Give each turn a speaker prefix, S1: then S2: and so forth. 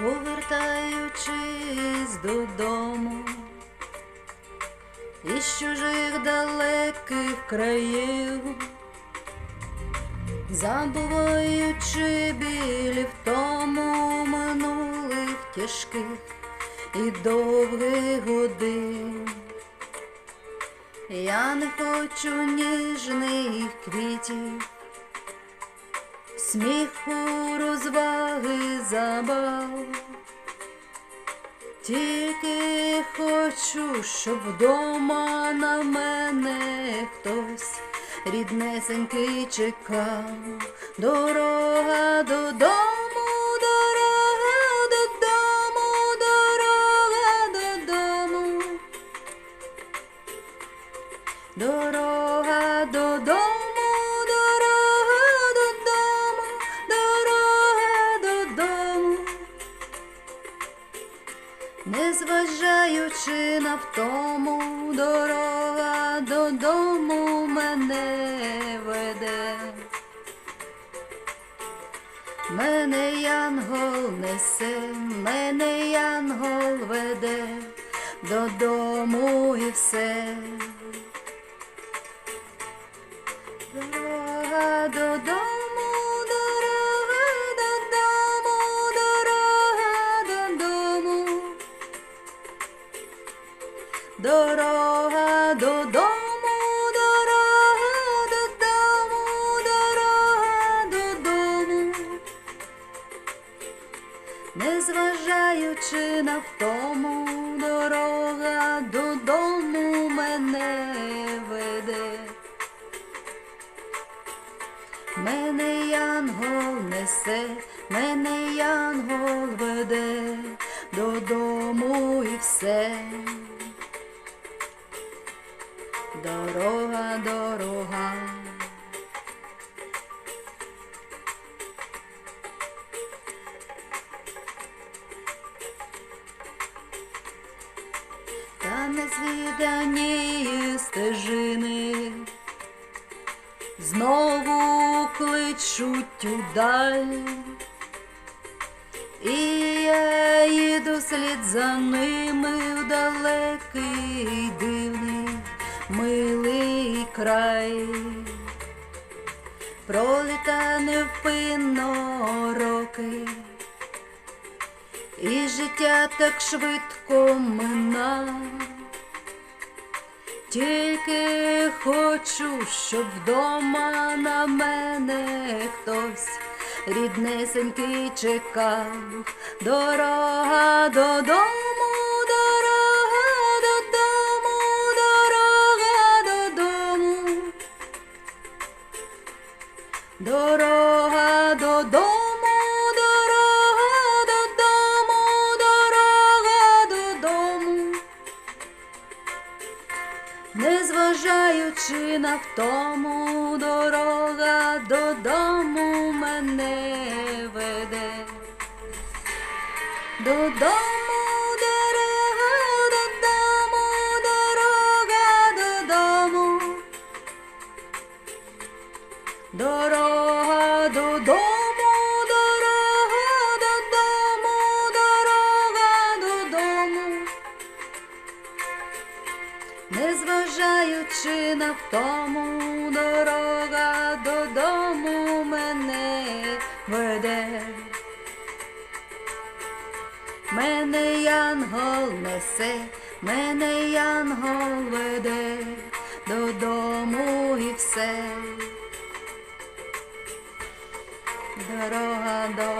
S1: повертаючись додому, із чужих далеких країв, забуваючи білі в тому минулих тяжких і довгих годин. Я не хочу ніжних квітів, сміху, розваги, забав. Тільки хочу, щоб вдома на мене хтось ріднесенький чекав. Дорога додому, дорога додому, дорога додому. Дорога додому, на втому, дорога додому мене веде. Мене янгол несе, мене янгол веде додому і все. Дорога додому, Дорога додому, дорога додому, дорога додому. Незважаючи на втому, дорога додому мене веде. Мене янгол несе, мене янгол веде додому і все. Дорога, дорога. Та незвідані стежини знову кличуть удаль, і я їду слід за ними в далекий дивний милий край, проліта невпинно роки, і життя так швидко мина. Тільки хочу, щоб вдома на мене хтось ріднесенький чекав. Дорога додому, Дорога додому, дорога додому, дорога додому. Незважаючи на втому, дорога додому мене веде. Додому, Дорога додому, дорога додому, дорога додому. Незважаючи на втому, дорога додому мене веде. Мене янгол несе, мене янгол веде додому і все. Дорога, дорога.